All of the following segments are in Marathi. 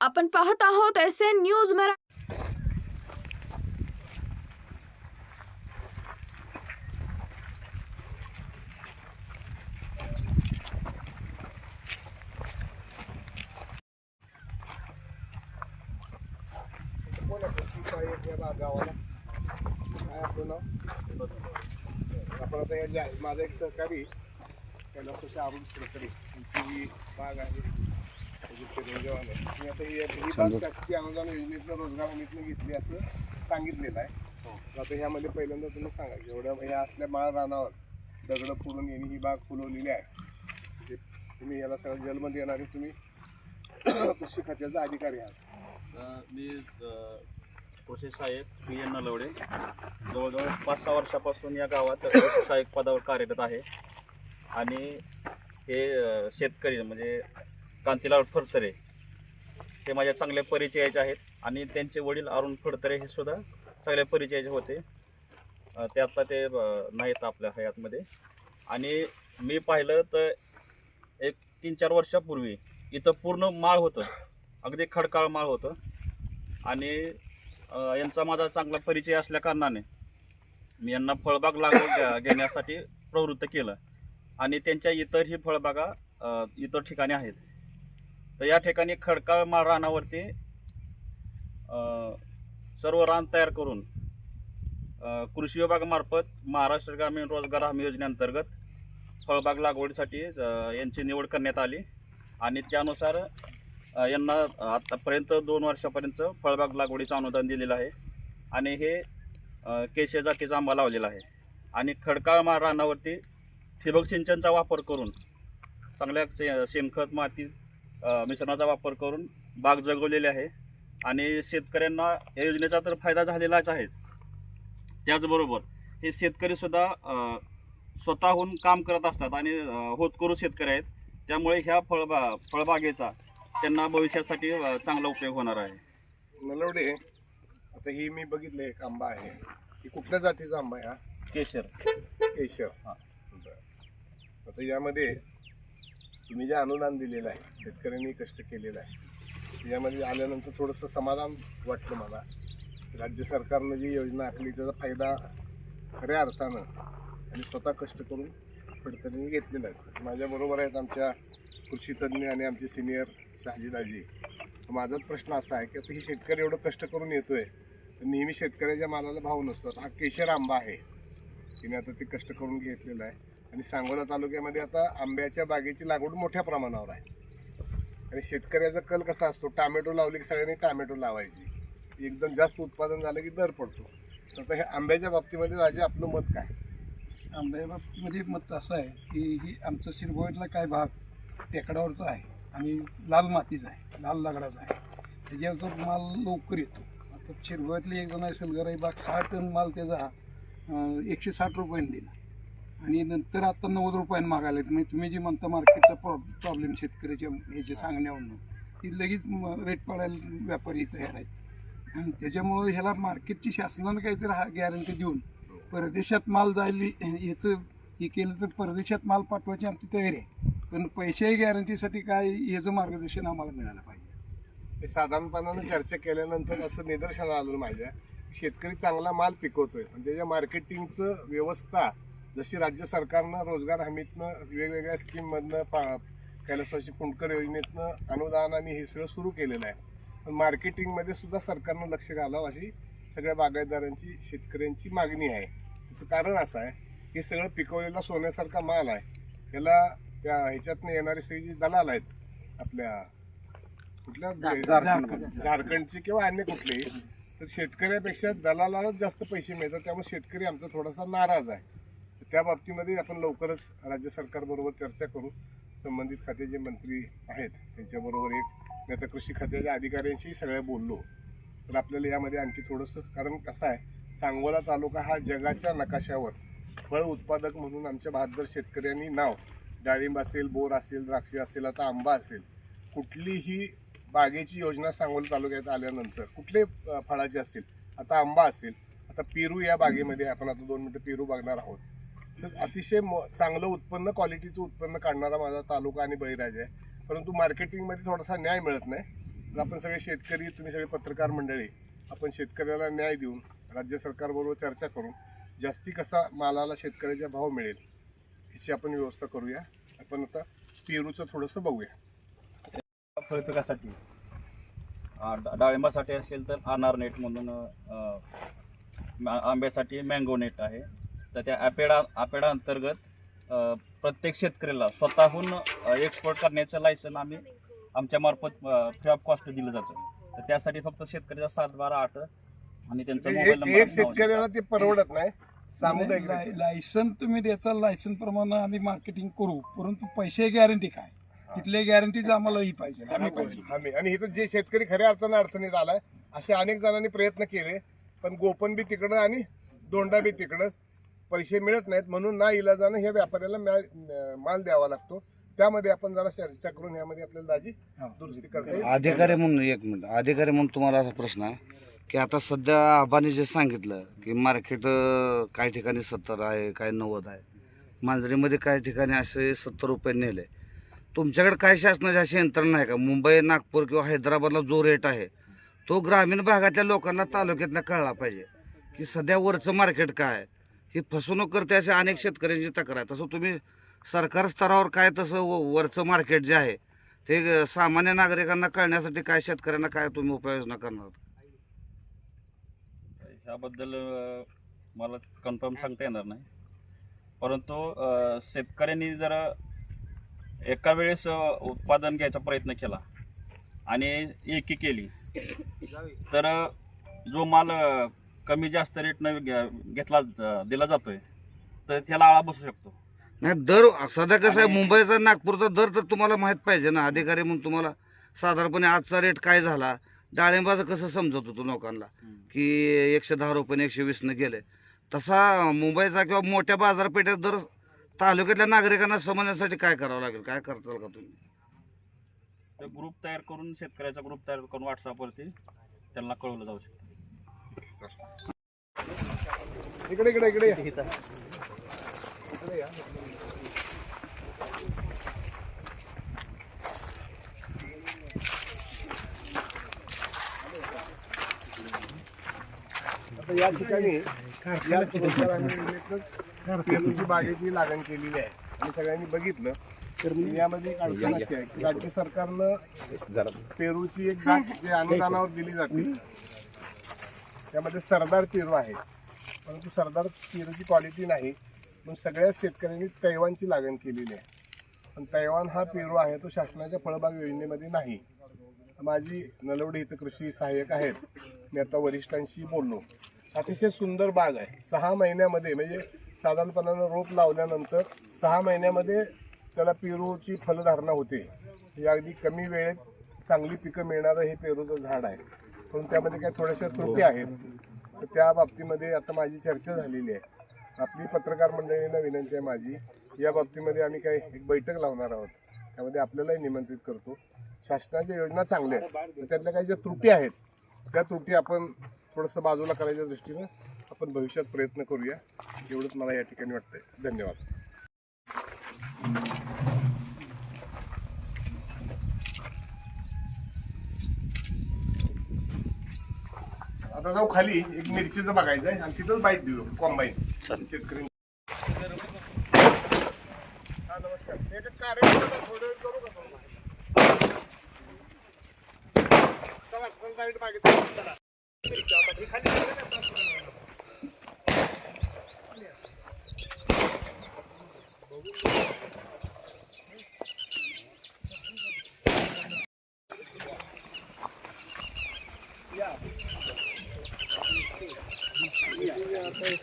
आपण पाहत आहोत एस एन न्यूज मरा बा- गावाला आपण आता माझा एक सहकारी कैलास अरुण सुरकडे बाग आहे. मी आता ही ही बाग शासकीय अनुदान योजनेतनं रोजगार हमीतनं घेतली असं सांगितलेलं आहे तर आता ह्यामध्ये पहिल्यांदा तुम्ही सांगा एवढ्या ह्या असल्या माळ रानावर दगडं फोडून यांनी ही बाग फुलवलेली आहे ते तुम्ही याला सगळं जन्म येणारे तुम्ही कृषी खात्याचा अधिकारी आहात अ, मी अ, कृषी सहाय्यक पी एन नलवडे जवळजवळ पाच सहा वर्षापासून या गावात कृषी सहाय्यक पदावर कार्यरत आहे आणि हे शेतकरी म्हणजे कांतीलाल फडतरे ते माझ्या चांगल्या परिचयाचे आहेत आणि त्यांचे वडील अरुण फडतरे हे सुद्धा चांगल्या परिचयाचे होते. ते आत्ता ते नाहीत आपल्या हयातमध्ये. आणि मी पाहिलं तर एक तीन चार वर्षापूर्वी इथं पूर्ण माळ होतं. अगदी खडकाळ माळ होतं. आणि यांचा माझा चांगला परिचय असल्या कारणाने मी यांना फळबाग लागवड घ्या- घेण्यासाठी प्रवृत्त केलं. आणि त्यांच्या इतरही फळबागा इतर ठिकाणी आहेत. तर या ठिकाणी खडकाळ माळ रानावरती सर्व रान तयार करून कृषी विभागामार्फत महाराष्ट्र ग्रामीण रोजगार हमी योजनेअंतर्गत फळबाग लागवडीसाठी यांची निवड करण्यात आली. आणि त्यानुसार यांना आत्तापर्यंत दोन वर्षापर्यंत फळबाग लागवडीचं अनुदान दिलेलं आहे. आणि हे केशे जातीचा आंबा लावलेला आहे. आणि खडकाळ मा रानावरती ठिबक सिंचनचा वापर करून चांगल्या शे शेणखत माती मिश्रणाचा वापर करून बाग जगवलेली आहे. आणि शेतकऱ्यांना या योजनेचा तर फायदा झालेलाच आहे. त्याचबरोबर हे शेतकरीसुद्धा स्वतःहून काम करत असतात आणि होतकरू शेतकरी आहेत. त्यामुळे ह्या फळबा फळबागेचा त्यांना भविष्यासाठी चांगला उपयोग होणार आहे. नलवडे आता ही मी बघितलं एक आंबा आहे. ही कुठल्या जातीचा आंबा आहे हा? केशर. केशर. हा. आता यामध्ये तुम्ही जे अनुदान दिलेलं आहे शेतकऱ्यांनी कष्ट केलेलं आहे यामध्ये आल्यानंतर थोडंसं समाधान वाटलं मला. राज्य सरकारनं जी योजना आखली त्याचा फायदा खऱ्या अर्थानं आणि स्वतः कष्ट करून शेतकऱ्यांनी घेतलेला आहे. माझ्याबरोबर आहेत आमच्या कृषी तज्ज्ञ आणि आमचे सिनियर शहाजीदाजी माझाच प्रश्न असा आहे की आता ही शेतकरी एवढं कष्ट करून येतोय तर नेहमी शेतकऱ्याच्या मालाला भाव नसतो हा केशर आंबा आहे. तिने आता ते कष्ट करून घेतलेलं आहे. आणि सांगोला तालुक्यामध्ये आता आंब्याच्या बागेची लागवड मोठ्या प्रमाणावर आहे. आणि शेतकऱ्याचा कल कसा असतो? टामॅटो लावले की सगळ्यांनी टामॅटो लावायची. एकदम जास्त उत्पादन झालं की दर पडतो. तर आता हे आंब्याच्या बाबतीमध्ये राजे आपलं मत काय? आंब्याच्या बाबतीमध्ये मत असं आहे की ही आमचं सिरगोळीतला काय भाग टेकडावरचा आहे आणि लाल मातीचा आहे लाल दगडाचा आहे. त्याच्यावर माल लवकर येतो. आता शिरगोळ्यातली एक जण आहे सलगराई बाग सहा टन माल त्याचा एकशे साठ रुपयाने दिला. आणि नंतर आता नव्वद रुपयानं मागायला आहेत. म्हणजे तुम्ही जे म्हणता मार्केटचा प्रॉ प्रॉब्लेम शेतकऱ्याच्या ह्याचे सांगण्यावरून ती लगेच रेट पाडायला व्यापारी तयार आहेत. आणि त्याच्यामुळं ह्याला मार्केटची शासनानं काहीतरी हा गॅरंटी देऊन परदेशात माल जायला याचं हे केलं तर परदेशात माल पाठवायची आमची तयारी आहे. पण पैशाही गॅरंटीसाठी काय याचं मार्गदर्शन आम्हाला मिळालं पाहिजे. हे साधारणपणानं चर्चा केल्यानंतर असं निदर्शन आलं माझ्या. शेतकरी चांगला माल पिकवतोय. पण त्याच्या मार्केटिंगचं व्यवस्था जशी राज्य सरकारनं रोजगार हमीतनं वेगवेगळ्या स्कीममधनं पा कैलासवासी पुंडकर योजनेतनं अनुदान आणि हे सगळं सुरू केलेलं आहे. पण मार्केटिंगमध्ये सुद्धा सरकारनं लक्ष घालावं अशी सगळ्या बागायतदारांची शेतकऱ्यांची मागणी आहे. त्याचं कारण असं आहे हे सगळं पिकवलेला सोन्यासारखा माल आहे. याला त्या ह्याच्यातनं येणारे सगळे जे दलाल आहेत आपल्या कुठल्या झारखंड. झारखंडचे किंवा अन्य कुठलेही तर शेतकऱ्यापेक्षा दलालालाच जास्त पैसे मिळतात. त्यामुळे शेतकरी आमचा थोडासा नाराज आहे. त्या बाबतीमध्ये आपण लवकरच राज्य सरकारबरोबर चर्चा करू संबंधित खात्याचे मंत्री आहेत त्यांच्याबरोबर एक मी आता कृषी खात्याच्या अधिकाऱ्यांशी सगळ्या बोललो. तर आपल्याला यामध्ये आणखी थोडंसं कारण कसं आहे सांगोला तालुका हा जगाच्या नकाशावर फळ उत्पादक म्हणून आमच्या बहादर शेतकऱ्यांनी नाव डाळिंब असेल बोर असेल द्राक्षे असेल आता आंबा असेल कुठलीही बागेची योजना सांगोला तालुक्यात आल्यानंतर कुठले फळाचे असतील आता आंबा असेल आता पेरू या बागेमध्ये आपण आता दोन मिनटं पेरू बघणार आहोत. तर अतिशय म चांगलं उत्पन्न क्वालिटीचं उत्पन्न काढणारा माझा तालुका आणि बळीराजा आहे. परंतु मार्केटिंगमध्ये थोडासा न्याय मिळत नाही. तर आपण सगळे शेतकरी तुम्ही सगळे पत्रकार मंडळी आपण शेतकऱ्याला न्याय देऊन राज्य सरकारबरोबर चर्चा करून जास्ती कसा मालाला शेतकऱ्याचा भाव मिळेल याची आपण व्यवस्था करूया. आपण आता पेरूचं थोडंसं बघूया. फळपिकासाठी. डा- डाळिंबासाठी असेल तर अनार नेट म्हणून मा- आंब्यासाठी मँगो नेट आहे. तर त्या अपेडा अपेडा अंतर्गत प्रत्येक शेतकऱ्याला स्वतःहून एक्सपोर्ट करण्याचं लायसन आम्ही आमच्या मार्फत फ्री ऑफ कॉस्ट दिलं जातं. तर त्यासाठी फक्त शेतकऱ्याचा सात बारा आठ आणि त्यांचा म्हणजे मोबाईल एक नंबर एक शेतकऱ्याला ते परवडत नाही. सामुदायिक लाय- लायसन तुम्ही द्याचा लायसन प्रमाणे आम्ही मार्केटिंग करू परंतु पैसे गॅरंटी काय? तिथले गॅरंटीज आम्हाला ही पाहिजे आम्ही पाहिजे. आम्ही. आणि इथं जे शेतकरी खऱ्या अडचण अडचणीत आलाय असे अनेक जणांनी प्रयत्न केले पण गोपन बी तिकडं आणि दोंडा बी तिकडं. पैसे मिळत नाहीत म्हणून ना इलाजानं ह्या व्यापाऱ्याला माल द्यावा लागतो. त्यामध्ये आपण जरा चर्चा करून यामध्ये आपल्याला दाजी हा. दुरुस्ती करता अधिकारी म्हणून एक मिनिट. अधिकारी म्हणून तुम्हाला असा प्रश्न आहे की आता सध्या आबाने जे सांगितलं की मार्केट काही ठिकाणी सत्तर आहे काही नव्वद आहे. मांजरीमध्ये काही ठिकाणी असे सत्तर रुपये नेले. तुमच्याकडे काय शासनाची अशी यंत्रणा आहे का? मुंबई नागपूर किंवा हैदराबादला जो रेट आहे तो ग्रामीण भागातल्या लोकांना तालुक्यातल्या कळला पाहिजे की सध्या वरचं मार्केट काय आहे. ही फसवणूक करते असे अनेक शेतकऱ्यांची तक्रार आहे. तसं तुम्ही सरकार स्तरावर काय तसं व- वरचं मार्केट जे आहे ते सामान्य नागरिकांना कळण्यासाठी काय शेतकऱ्यांना काय तुम्ही उपाययोजना करणार? ह्याबद्दल मला कन्फर्म सांगता येणार नाही. परंतु शेतकऱ्यांनी जर एका वेळेस उत्पादन घ्यायचा प्रयत्न केला आणि एकी केली तर जो माल कमी जास्त रेटनं घ्या- घेतला दिला जातोय. तर त्याला आळा बसू शकतो. नाही दर सध्या कसं आहे आणि- मुंबईचा नागपूरचा दर तर तुम्हाला माहीत पाहिजे ना अधिकारी म्हणून तुम्हाला साधारणपणे आजचा रेट काय झाला डाळिंबाचं कसं समजत होतं लोकांना? की एकशे दहा रुपये एकशे वीसनं गेले. तसा मुंबईचा किंवा मोठ्या बाजारपेठेत दर तालुक्यातल्या नागरिकांना समजण्यासाठी काय करावं लागेल? काय करताल का तुम्ही? ग्रुप तयार करून शेतकऱ्याचा ग्रुप तयार करून व्हॉट्सअपवरती त्यांना कळवलं जाऊ शकतं. इकडे इकडे इकडे या. इकडे या. आता या ठिकाणी या पेरूची बागेची लागण केलेली आहे आणि सगळ्यांनी बघितलं तर यामध्ये एक अडचण अशी आहे की राज्य सरकारनं पेरूची एक जात जी अनुदानावर दिली जाते त्यामध्ये सरदार पेरू आहे. परंतु सरदार पेरूची क्वालिटी नाही. पण सगळ्या शेतकऱ्यांनी तैवानची लागण केलेली आहे. पण तैवान हा पेरू आहे तो शासनाच्या फळबाग योजनेमध्ये नाही. माझी नलवडे इथं कृषी सहाय्यक आहेत. मी आता वरिष्ठांशी बोललो. अतिशय सुंदर बाग आहे. सहा महिन्यामध्ये म्हणजे साधारणपणानं रोप लावल्यानंतर सहा महिन्यामध्ये त्याला पेरूची फलधारणा होते. हे अगदी कमी वेळेत चांगली पिकं मिळणारं हे पेरूचं झाड आहे. पण त्यामध्ये काही थोड्याशा त्रुटी आहेत. तर त्या बाबतीमध्ये आता माझी चर्चा झालेली आहे. आपली पत्रकार मंडळींना विनंती आहे माझी. या बाबतीमध्ये आम्ही काही एक बैठक लावणार आहोत. त्यामध्ये आपल्यालाही निमंत्रित करतो. शासनाच्या योजना चांगल्या आहेत. तर त्यातल्या काही ज्या त्रुटी आहेत त्या त्रुटी आपण थोडंसं बाजूला करायच्या दृष्टीनं आपण भविष्यात प्रयत्न करूया. एवढंच मला या ठिकाणी वाटतंय. धन्यवाद. आता जाऊ खाली एक मिरचीचं बघायचं आहे आणि तिथंच बाईट देऊ कॉम्बाईन शेतकरी हा नमस्कार. ते एक कार्यक्रम थोडं वेळ करू का तुम्हाला? चला, जाऊ. चला. आता ही खाली गेली ना. एक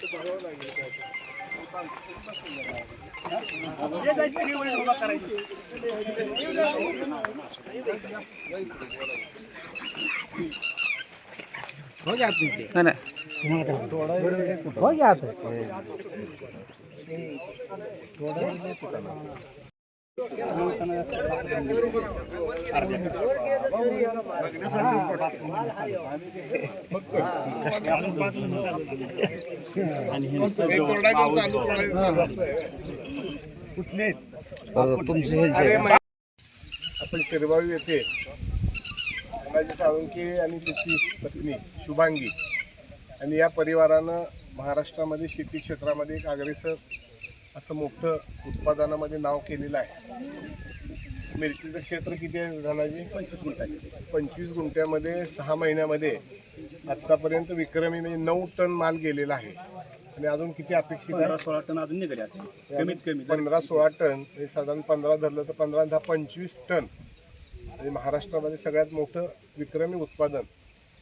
कोरडा घेऊन चालू, कोरडा घेऊन चालू असं आहे. बरं, तुमचे हे जे अरे मा- आपण शिरबावी येथे धनाजी साळुंके आणि त्याची पत्नी शुभांगी आणि या परिवारानं महाराष्ट्रामध्ये शेती क्षेत्रामध्ये एक अग्रेसर असं मोठं उत्पादनामध्ये नाव केलेलं आहे. मिरचीचं क्षेत्र किती आहे धनाजी? पंचवीस गुंठा पंचवीस गुंठ्यामध्ये सहा महिन्यामध्ये आत्तापर्यंत विक्रमी म्हणजे नऊ टन माल गेलेला आहे. आणि अजून किती अपेक्षित आहे? सोळा टन अजून निघाले कमीत कमी पंधरा सोळा टन म्हणजे साधारण पंधरा धरलं तर पंधरा दहा पंचवीस टन. म्हणजे महाराष्ट्रामध्ये सगळ्यात मोठं विक्रमी उत्पादन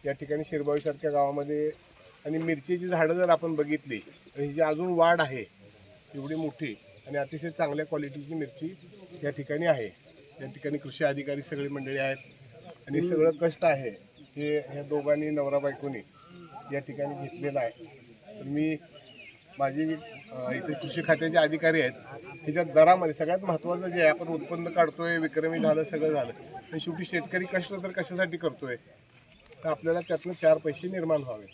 या ठिकाणी शिरबावीसारख्या गावामध्ये आणि मिरचीची झाडं जर आपण बघितली तर ही जी अजून वाढ आहे एवढी मोठी आणि अतिशय चांगल्या क्वालिटीची मिरची या ठिकाणी आहे. या ठिकाणी कृषी अधिकारी सगळी मंडळी आहेत आणि सगळं कष्ट आहे हे ह्या दोघांनी नवरा बायकोनी या ठिकाणी घेतलेलं आहे. तर मी माझी इथे कृषी खात्याचे अधिकारी आहेत. ह्याच्या दरामध्ये सगळ्यात महत्त्वाचं जे आहे आपण उत्पन्न काढतोय विक्रमी झालं सगळं झालं. पण शेवटी शेतकरी कष्ट तर कशासाठी करतोय? तर आपल्याला त्यातनं चार पैसे निर्माण व्हावे.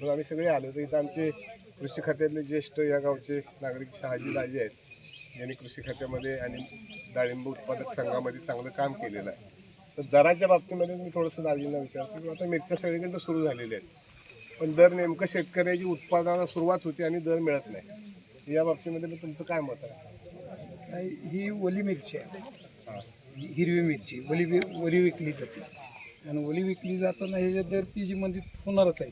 मग आम्ही सगळे आलो. तर इथं आमचे कृषी खात्यातले ज्येष्ठ या गावचे नागरिक शहाजी दाजी आहेत. यांनी कृषी खात्यामध्ये आणि डाळिंब उत्पादक संघामध्ये चांगलं काम केलेलं आहे. तर दराच्या बाबतीमध्ये मी थोडंसं दाजींना विचारतो की आता मिरच्या सगळीकडे तर सुरू झालेल्या आहेत. पण दर नेमकं शेतकऱ्याची उत्पादनाला सुरुवात होते आणि दर मिळत नाही. या बाबतीमध्ये तुमचं काय मत आहे? ही ओली मिरची आहे. हिरवी मिरची ओली ओली विकली जाते. आणि ओली विकली जाताना ह्याच्या दर ती जी होणारच आहे.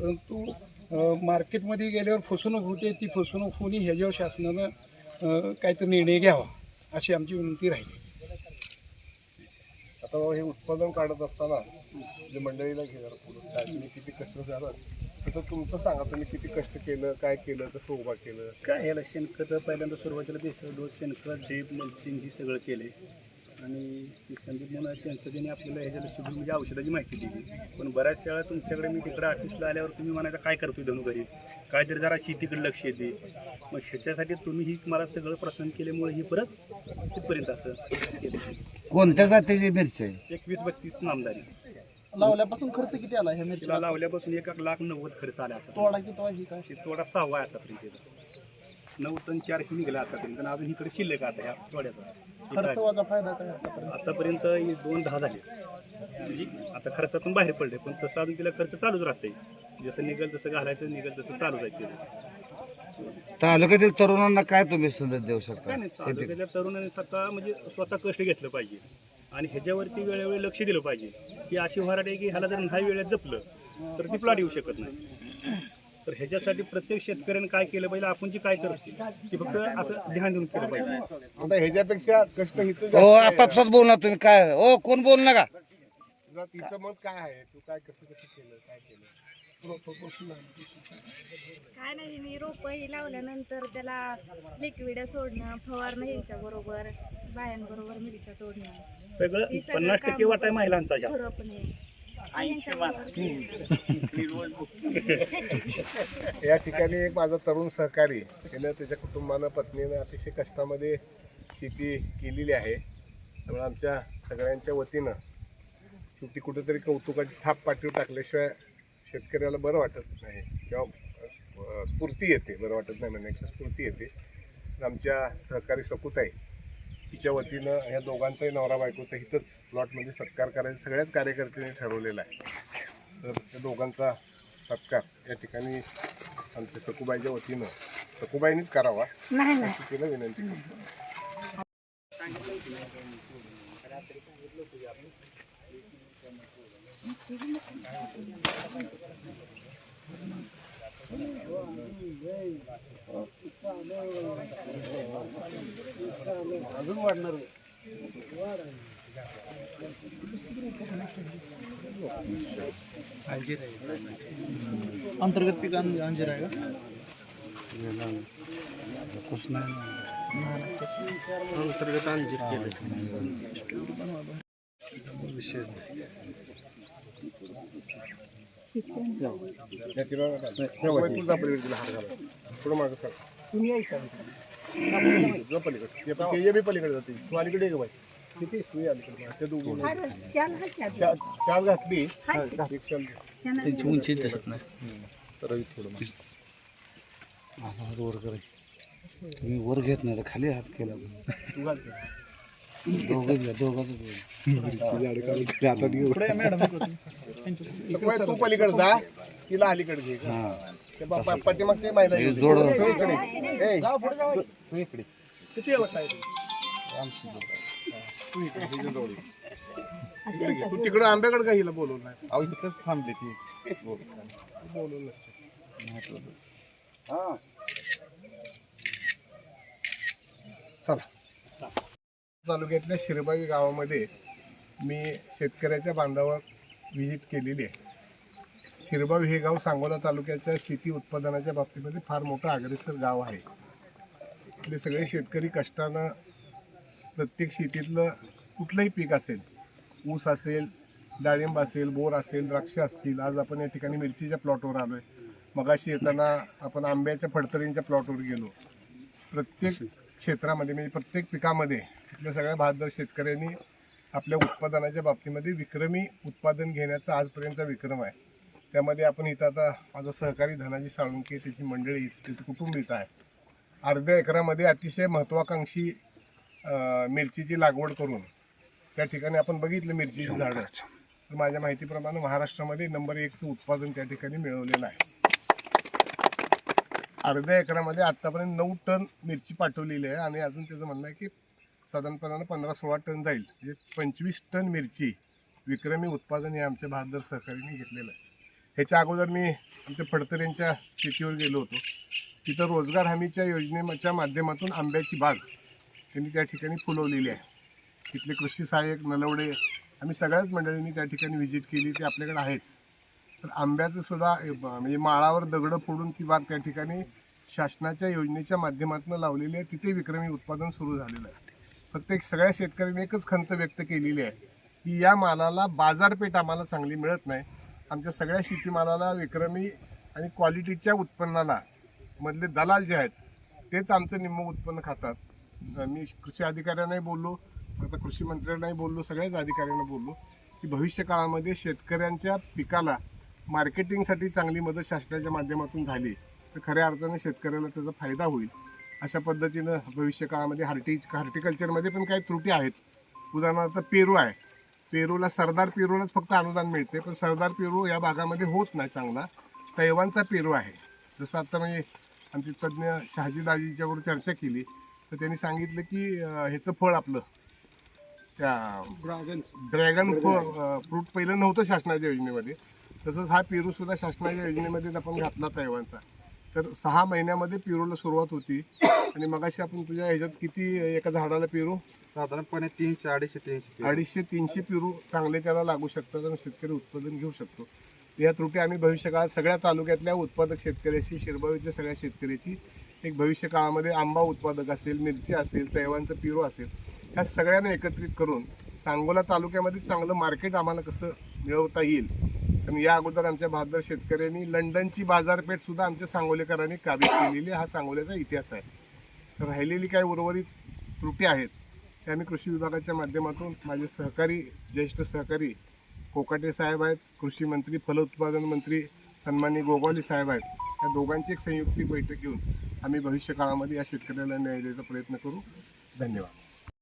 परंतु मार्केटमध्ये गेल्यावर फसवणूक होते ती फसवणूक होणे ह्याच्यावर शासनानं काहीतरी निर्णय घ्यावा अशी आमची विनंती राहिली. आता हे उत्पादन काढत असताना जे मंडळीला घेणार तुम्ही किती कष्ट झालं तसं तुमचं सांगा तुम्ही किती कष्ट केलं काय केलं कसं उभा केलं? काय ह्याला शेणखत पहिल्यांदा सुरुवातीला बेसळ डोस शेणखत ड्रीप मल्चिंग ही सगळं केले. आणि संदीप म्हणून त्यांचं त्यांनी आपल्याला ह्याच्याला शिकून म्हणजे औषधाची माहिती दिली. पण बऱ्याच वेळा तुमच्याकडे मी तिकडे ऑफिसला आल्यावर तुम्ही म्हणायचं काय करतोय धनु घरी? काहीतरी जरा शेतीकडे लक्ष येते मग ह्याच्यासाठी तुम्ही ही मला सगळं प्रसन्न केल्यामुळे ही परत तिथपर्यंत असं केलं. कोणत्या जातीची मिरची आहे? एकवीस बत्तीस नामदारी. लावल्यापासून खर्च किती आला ह्या मिरचीला? तिला लावल्यापासून एक लाख नव्वद खर्च आला आता. तोडा किती ही काय? ते थोडा सहावा आहे आतापर्यंत. नऊ टन चारशे निघाले आतापर्यंत आणि अजून इकडे शिल्लक आता ह्या वाजा फायदा काय आतापर्यंत आतापर्यंत हे दोन दहा झाले. म्हणजे आता खर्चातून बाहेर पडले पण तसं अजून तिला खर्च चालूच राहते जसं निघेल तसं घालायचं निघेल तसं चालूच आहे तिला. तालुक्यातील तरुणांना काय तुम्ही संदेश देऊ शकता? काय नाही तालुक्याच्या तरुणांनी स्वतः म्हणजे स्वतः कष्ट घेतलं पाहिजे. आणि ह्याच्यावरती वेळोवेळी लक्ष दिलं पाहिजे. की अशी व्हरायटी आहे की ह्याला जर नाही वेळेत जपलं तर ती प्लॉट येऊ शकत नाही. तर ह्याच्यासाठी प्रत्येक शेतकऱ्याने काय केलं पाहिजे? आपण जे काय करतो ते फक्त असं ध्यान देऊन केलं पाहिजे. आता ह्याच्यापेक्षा कष्ट हिचं हो जास्त आहे. आपापसात बोलणार तुम्ही. काय? हो कोण बोल नका? तुझं तिचं मत काय आहे? तू काय कसं कसं केलं काय केलं? काय नाही मी रोपं ही लावल्यानंतर त्याला लिक्विड सोडणं फवारणं ह्यांच्या बरोबर बायांबरोबर मिरच्या तोडणं. सगळं हे सगळं पन्नास टक्के काम वाटा आहे महिलांचा ह्या. या ठिकाणी एक माझा तरुण सहकारी त्यानं त्याच्या कुटुंबानं पत्नीनं अतिशय कष्टामध्ये शेती केलेली आहे. त्यामुळे आमच्या सगळ्यांच्या वतीनं शेवटी कुठेतरी कौतुकाची थाप पाठीवर टाकल्याशिवाय शेतकऱ्याला बरं वाटत नाही किंवा स्फूर्ती येते बरं वाटत नाही म्हणण्यापेक्षा स्फूर्ती येते. आमच्या सहकारी सकुताई तिच्या वतीनं ह्या दोघांचाही नवरा बायकोचा इथंच प्लॉटमध्ये सत्कार करायचा सगळ्याच कार्यकर्त्यांनी ठरवलेला आहे. तर त्या दोघांचा सत्कार या ठिकाणी आमच्या सकुबाईच्या वतीनं सकुबाईनीच करावा. अशी तिला विनंती करतो अजून वाढणार अंतर्गत पीक अंज- अंजीर आहे का? तुझा पलीकडे तिला हात घाला. पुढं मागं सर तुम्ही पलीकडे जाते. तू अलीकडे बाई. किती सुई अलीकडे दोघी शाल शाल घातली? एक शाल घे. त्यांची उंची दिसत नाही. असा हात वर करायचा तुम्ही वर घेत नाही तर खाली हात केला तू घाल दोघं दोघांचं तू पलीकडे जा. तिला अलीकडे घे. पाठीमागचे. जोड तू इकडे. किती तू तिकडे आंब्याकडे का हिला बोलवलं नाही अहो इथंच थांबले ती. बोलवलं चला. तालुक्यातल्या शिरबाई गावामध्ये मी शेतकऱ्याच्या बांधावर व्हिजिट केलेली आहे. शिरबाव हे गाव सांगोला तालुक्याच्या शेती उत्पादनाच्या बाबतीमध्ये फार मोठं अग्रेसर गाव आहे. इथले सगळे शेतकरी कष्टानं प्रत्येक शेतीतलं कुठलंही पीक असेल ऊस असेल डाळिंब असेल बोर असेल द्राक्ष असतील आज आपण या ठिकाणी मिरचीच्या प्लॉटवर आलो आहे मगाशी येताना आपण आंब्याच्या फडतरींच्या प्लॉटवर गेलो. प्रत्येक क्षेत्रामध्ये म्हणजे प्रत्येक पिकामध्ये इथल्या सगळ्या बहादर शेतकऱ्यांनी आपल्या उत्पादनाच्या बाबतीमध्ये विक्रमी उत्पादन घेण्याचा आजपर्यंतचा विक्रम आहे. त्यामध्ये आपण इथं आता माझा सहकारी धनाजी साळुंके त्याची मंडळी त्याचं कुटुंब इथं आहे. अर्ध्या एकरामध्ये अतिशय महत्त्वाकांक्षी मिरचीची लागवड करून त्या ठिकाणी आपण बघितलं मिरचीची झाडं. तर माझ्या माहितीप्रमाणे महाराष्ट्रामध्ये नंबर एकचं उत्पादन त्या ठिकाणी मिळवलेलं आहे. अर्ध्या एकरामध्ये आत्तापर्यंत नऊ टन मिरची पाठवलेली आहे आणि अजून त्याचं म्हणणं आहे की साधारणपणानं पंधरा सोळा टन जाईल. म्हणजे पंचवीस टन मिरची विक्रमी उत्पादन हे आमच्या बहादर सहकारीने घेतलेलं आहे. ह्याच्या अगोदर मी आमच्या फडतरेंच्या शेतीवर गेलो होतो. तिथं रोजगार हमीच्या योजनेच्या माध्यमातून आंब्याची बाग त्यांनी त्या ठिकाणी फुलवलेली आहे. तिथले कृषी सहाय्यक नलवडे आम्ही सगळ्याच मंडळींनी त्या ठिकाणी व्हिजिट केली. ते आपल्याकडे आहेच. तर आंब्याचं सुद्धा म्हणजे माळावर दगडं फोडून ती बाग त्या ठिकाणी शासनाच्या योजनेच्या माध्यमातून लावलेली आहे. तिथे विक्रमी उत्पादन सुरू झालेलं आहे. फक्त एक सगळ्या शेतकऱ्यांनी एकच खंत व्यक्त केलेली आहे की या मालाला बाजारपेठ आम्हाला चांगली मिळत नाही. आमच्या सगळ्या शेतीमालाला विक्रमी आणि क्वालिटीच्या उत्पन्नाला मधले दलाल जे आहेत तेच आमचं निम्म उत्पन्न खातात. मी कृषी अधिकाऱ्यांनाही बोललो आता कृषी मंत्र्यांनाही बोललो सगळ्याच अधिकाऱ्यांना बोललो की भविष्य काळामध्ये शेतकऱ्यांच्या पिकाला मार्केटिंगसाठी चांगली मदत शासनाच्या माध्यमातून झाली तर खऱ्या अर्थाने शेतकऱ्याला त्याचा फायदा होईल. अशा पद्धतीनं भविष्य काळामध्ये हार्टी हार्टिकल्चरमध्ये पण काही त्रुटी आहेत. उदाहरणार्थ पेरू आहे. पेरूला सरदार पेरूलाच फक्त अनुदान मिळते पण सरदार पेरू या भागामध्ये होत नाही चांगला. तैवानचा पेरू आहे. जसं आता म्हणजे आमचे तज्ज्ञ शहाजीदाजीच्यावर चर्चा केली तर त्यांनी सांगितलं की ह्याचं फळ आपलं त्या ड्रॅगन फ्रूट पहिलं नव्हतं शासनाच्या योजनेमध्ये. तसंच हा पेरू सुद्धा शासनाच्या योजनेमध्ये आपण घातला तैवानचा. तर सहा महिन्यामध्ये पेरूला सुरुवात होती. आणि मगाशी आपण तुझ्या ह्याच्यात किती एका झाडाला पेरू? साधारणपणे तीनशे अडीचशे तीनशे अडीचशे तीनशे पेरू चांगले त्याला लागू शकतात आणि शेतकरी उत्पादन घेऊ शकतो. या त्रुटी आम्ही भविष्यकाळात सगळ्या तालुक्यातल्या उत्पादक शेतकऱ्याशी शिरभावीतल्या सगळ्या शेतकऱ्याची एक भविष्य काळामध्ये आंबा उत्पादक असेल मिरची असेल तैवानचं पिरू असेल ह्या सगळ्यांना एकत्रित करून सांगोला तालुक्यामध्ये चांगलं मार्केट आम्हाला कसं मिळवता येईल? कारण या अगोदर आमच्या बहादर शेतकऱ्यांनी लंडनची बाजारपेठसुद्धा आमच्या सांगोलेकरांनी काबीज केलेली हा सांगोल्याचा इतिहास आहे. तर राहिलेली काही उर्वरित त्रुटी आहेत त्या आम्ही कृषी विभागाच्या माध्यमातून माझे सहकारी ज्येष्ठ सहकारी कोकाटे साहेब आहेत कृषी मंत्री फलोत्पादन मंत्री सन्माननीय गोगोली साहेब आहेत. या दोघांची एक संयुक्तिक बैठक घेऊन आम्ही भविष्य काळामध्ये या शेतकऱ्याला न्याय द्यायचा प्रयत्न करू. धन्यवाद.